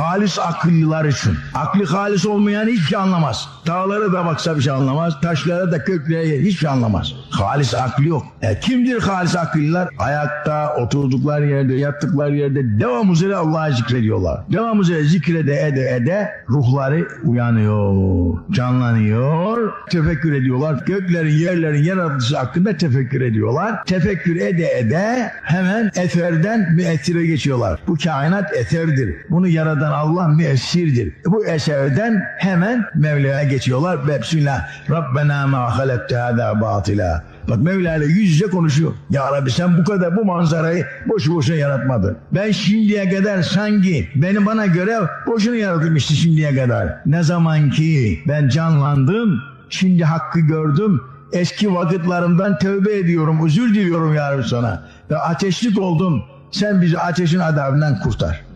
halis akıllılar için. Aklı halis olmayan hiçbir şey anlamaz. Dağlara da baksa bir şey anlamaz. Taşlara da köklere hiçbir şey anlamaz. Halis aklı yok. E, kimdir halis akıllılar? Ayakta, oturdukları yerde, yattıkları yerde devam üzere Allah'ı zikrediyorlar. Devam üzere zikrede ede ede ruhları uyanıyor, canlanıyor, tefekkür ediyorlar. Göklerin, yerlerin yaratılışı hakkında tefekkür ediyorlar. Tefekkür ede ede hemen eserden müessire geçiyorlar. Bu kainat eserdir. Bunu yaradan Allah müessirdir. Bu eserden hemen Mevla'ya geçiyorlar. Bismillah. Rabbena ma halakte hâzâ batila. Bak Mevla ile yüz yüze konuşuyor. Ya Rabbi sen bu kadar bu manzarayı boşu boşuna yaratmadın. Ben şimdiye kadar sanki benim bana göre boşuna yaratılmıştı şimdiye kadar. Ne zaman ki ben canlandım, şimdi hakkı gördüm, eski vakitlerimden tövbe ediyorum, özür diliyorum ya Rabbi sana. Ve ateşlik oldum, sen bizi ateşin adabından kurtar.